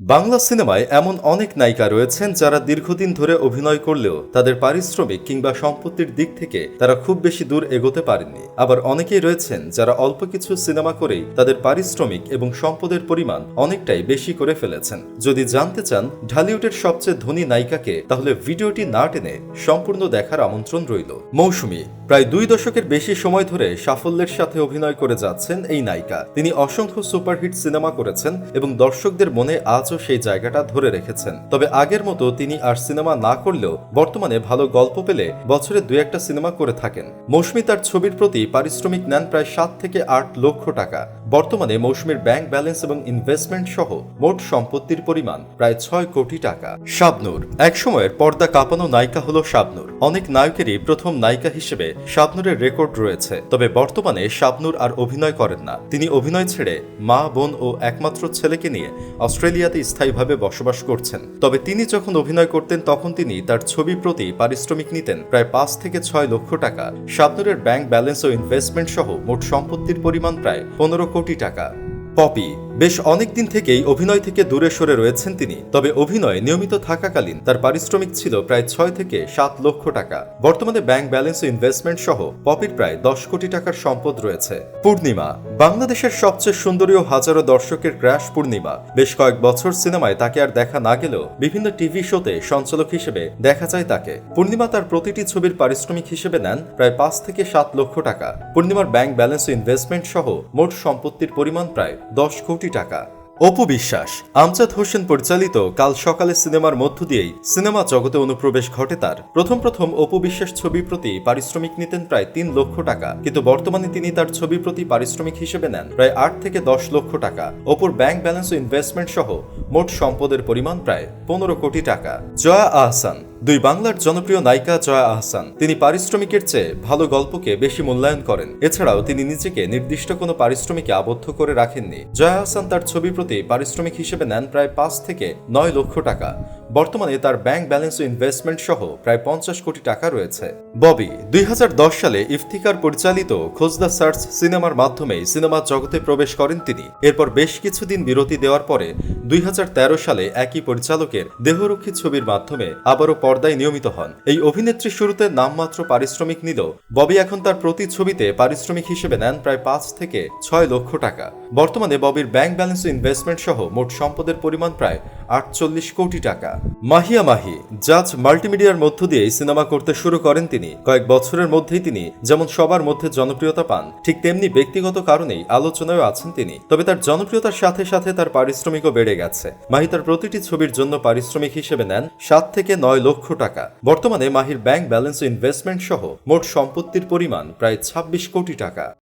বাংলা সিনেমায় এমন অনেক নায়িকা রয়েছেন যারা দীর্ঘদিন ধরে অভিনয় করলেও তাদের পারিশ্রমিক কিংবা সম্পত্তির দিক থেকে তারা খুব বেশি দূর এগোতে পারেননি। আবার অনেকেই রয়েছেন যারা অল্প কিছু সিনেমা করেই তাদের পারিশ্রমিক এবং সম্পদের পরিমাণ অনেকটাই বেশি করে ফেলেছেন। যদি জানতে চান ঢালিউডের সবচেয়ে ধনী নায়িকাকে, তাহলে ভিডিওটি না টেনে সম্পূর্ণ দেখার আমন্ত্রণ রইল। মৌসুমী প্রায় দুই দশকের বেশি সময় ধরে সাফল্যের সাথে অভিনয় করে যাচ্ছেন এই নায়িকা। তিনি অসংখ্য সুপারহিট সিনেমা করেছেন এবং দর্শকদের মনে আজও সেই জায়গাটা ধরে রেখেছেন। তবে আগের মতো তিনি আর সিনেমা না করলেও বর্তমানে ভালো গল্প পেলে বছরে দু একটা সিনেমা করে থাকেন। মৌসুমী তার ছবির প্রতি পারিশ্রমিক নেন প্রায় সাত থেকে আট লক্ষ টাকা। বর্তমানে মৌসুমীর ব্যাংক ব্যালেন্স এবং ইনভেস্টমেন্ট সহ মোট সম্পত্তির পরিমাণ প্রায় ছয় কোটি টাকা। শাবনূর একসময়ের পর্দা কাঁপানো নায়িকা হল শাবনূর। অনেক নায়কেরই প্রথম নায়িকা হিসেবে শাবনূরের রেকর্ড রয়েছে। তবে বর্তমানে শাবনূর আর অভিনয় করেন না। তিনি অভিনয় ছেড়ে মা, বোন ও একমাত্র ছেলেকে নিয়ে অস্ট্রেলিয়াতে স্থায়ীভাবে বসবাস করছেন। তবে তিনি যখন অভিনয় করতেন, তখন তিনি তার ছবি প্রতি পারিশ্রমিক নিতেন প্রায় পাঁচ থেকে ছয় লক্ষ টাকা। শাবনূরের ব্যাংক ব্যালেন্স ও ইনভেস্টমেন্ট সহ মোট সম্পত্তির পরিমাণ প্রায় পনেরো কোটি টাকা। পপি। বেশ অনেক দিন থেকেই অভিনয় থেকে দূরে সরে রয়েছেন তিনি, তবে অভিনয়ে নিয়মিত থাকাকালীন তার পারিশ্রমিক ছিল প্রায় ছয় থেকে সাত লক্ষ টাকা। বর্তমানে ব্যাংক ব্যালেন্স ইনভেস্টমেন্ট সহ পপির প্রায় দশ কোটি টাকার সম্পদ রয়েছে। পূর্ণিমা। বাংলাদেশের সবচেয়ে সুন্দরী ও হাজারো দর্শকের ক্র্যাশ পূর্ণিমা। বেশ কয়েক বছর সিনেমায় তাকে আর দেখা না গেলেও বিভিন্ন টিভি শোতে সঞ্চালক হিসেবে দেখা যায় তাকে। পূর্ণিমা তার প্রতিটি ছবির পারিশ্রমিক হিসেবে নেন প্রায় পাঁচ থেকে সাত লক্ষ টাকা। পূর্ণিমার ব্যাংক ব্যালেন্স ইনভেস্টমেন্ট সহ মোট সম্পত্তির পরিমাণ প্রায় দশ কোটি টাকা। অপু বিশ্বাস, আমজাদ হোসেন পরিচালিত কাল সকালে সিনেমার মধ্য দিয়েই সিনেমা জগতে অনুপ্রবেশ ঘটে তার। প্রথম প্রথম অপু বিশ্বাস ছবির প্রতি পারিশ্রমিক নিতেন প্রায় তিন লক্ষ টাকা, কিন্তু বর্তমানে তিনি তার ছবির প্রতি পারিশ্রমিক হিসেবে নেন প্রায় আট থেকে দশ লক্ষ টাকা। অপুর ব্যাংক ব্যালেন্স ও ইনভেস্টমেন্ট সহ মোট সম্পদের পরিমাণ প্রায় পনেরো কোটি টাকা। জয়া আহসান দুই বাংলার জনপ্রিয় নায়িকা জয়া আহসান। তিনি পারিশ্রমিকের চেয়ে ভালো গল্পকে বেশি মূল্যায়ন করেন। এছাড়াও তিনি নিজেকে নির্দিষ্ট কোনো পারিশ্রমিকে আবদ্ধ করে রাখেননি। জয়া আহসান তার ছবির প্রতি পারিশ্রমিক হিসেবে নেন প্রায় পাঁচ থেকে নয় লক্ষ টাকা। বর্তমানে তার ব্যাংক ব্যালেন্স ও ইনভেস্টমেন্ট সহ প্রায় পঞ্চাশ কোটি টাকা রয়েছে। ববি, দুই হাজার দশ সালে ইফতিকার পরিচালিত খোঁজ দ্য সার্চ সিনেমার মাধ্যমে সিনেমা জগতে প্রবেশ করেন তিনি। এরপর বেশ কিছুদিন বিরতি দেওয়ার পরে দুই হাজার তেরো সালে একই পরিচালকের দেহরক্ষী ছবির মাধ্যমে আবারও পর্দায় নিয়মিত হন। এই অভিনেত্রী শুরুতে নামমাত্র পারিশ্রমিক নিল। ববি এখন তার প্রতি ছবিতে পারিশ্রমিক হিসেবে নেন প্রায় পাঁচ থেকে ছয় লক্ষ টাকা। বর্তমানে ববির ব্যাংক ব্যালেন্স ইনভেস্টমেন্ট সহ মোট সম্পদের পরিমাণ প্রায় আটচল্লিশ কোটি টাকা। মাহিয়া মাহি, জাজ মাল্টিমিডিয়ার মধ্য দিয়ে সিনেমা করতে শুরু করেন তিনি। কয়েক বছরের মধ্যেই তিনি যেমন সবার মধ্যে জনপ্রিয়তা পান, ঠিক তেমনি ব্যক্তিগত কারণেই আলোচনায় আছেন তিনি। তবে তার জনপ্রিয়তার সাথে সাথে তার পারিশ্রমিকও বেড়ে গেছে। মাহি তার প্রতিটি ছবির জন্য পারিশ্রমিক হিসেবে নেন সাত থেকে নয় লক্ষ টাকা। বর্তমানে মাহির ব্যাংক ব্যালেন্স ইনভেস্টমেন্ট সহ মোট সম্পত্তির পরিমাণ প্রায় ছাব্বিশ কোটি টাকা।